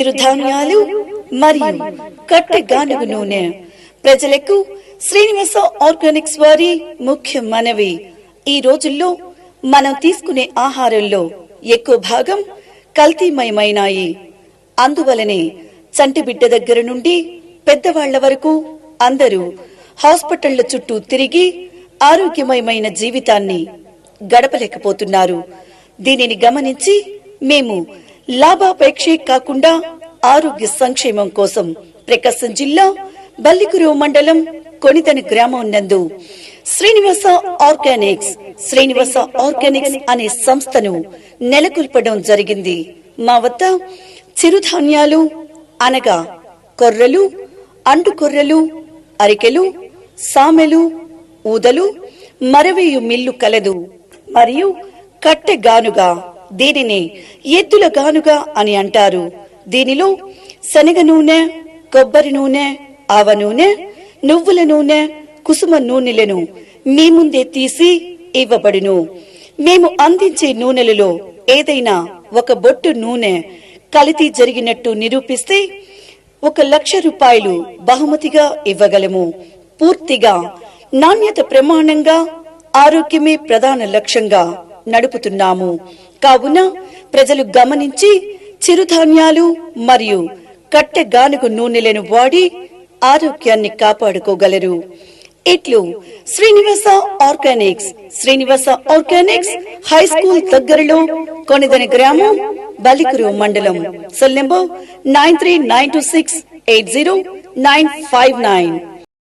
చిరుధాన్యాలు మరియు కట్టె గానుగ నూనె. ప్రజలకు శ్రీనివాస ఆర్గానిక్స్ వారి ముఖ్య మనవి. ఈ రోజుల్లో మనం తీసుకునే ఆహారంలో ఎక్కువ భాగం కల్తీమయమైనాయి. అందువలనే చంటి బిడ్డ దగ్గర నుండి పెద్దవాళ్ళ వరకు అందరూ హాస్పిటళ్ళ చుట్టూ తిరిగి ఆరోగ్యమయమైన జీవితాన్ని గడపలేకపోతున్నారు. దీనిని గమనించి మేము లాభాపేక్షే కాకుండా ఆరోగ్య సంక్షేమం కోసం ప్రకాశం జిల్లా బల్లికురు మండలం కొనితని గ్రామం నందు శ్రీనివాస ఆర్గానిక్స్ శ్రీనివాస ఆర్గానిక్స్ అనే సంస్థను నెలకొల్పడం జరిగింది. మా వద్ద చిరుధాన్యాలు అనగా కొర్రలు అంటు కొర్రలు అరికెలు సామెలు ఊదలు మరవేయు మిల్లు కలదు. మరియు కట్టె గానుగా దీనిని ఎద్దుల గానుగా అని అంటారు. దీనిలో శనగ నూనె కొబ్బరి నూనె ఆవ నూనె నువ్వుల నూనె కుసుమ నూనెలను మీ ముందే తీసి ఇవ్వబడును. మేము అందించే నూనెలలో ఏదైనా ఒక బొట్టు నూనె కలితి జరిగినట్టు నిరూపిస్తే ఒక లక్ష రూపాయలు బహుమతిగా ఇవ్వగలము. పూర్తిగా నాణ్యత ప్రమాణంగా ఆరోగ్యమే ప్రధాన లక్ష్యంగా నడుపుతున్నాము. కావున ప్రజలు గమనించి చిరుధాన్యాలు మరియు కట్టె గానుగు నూనెలను వాడి ఆరోగ్యాన్ని కాపాడుకోగలరు. ఇట్లు Srinivasa organics Srinivasa organics high school దగ్గరలో కొనిదని గ్రామం బలికురు మండలం. Cell number nine three nine two six eight zero nine five nine.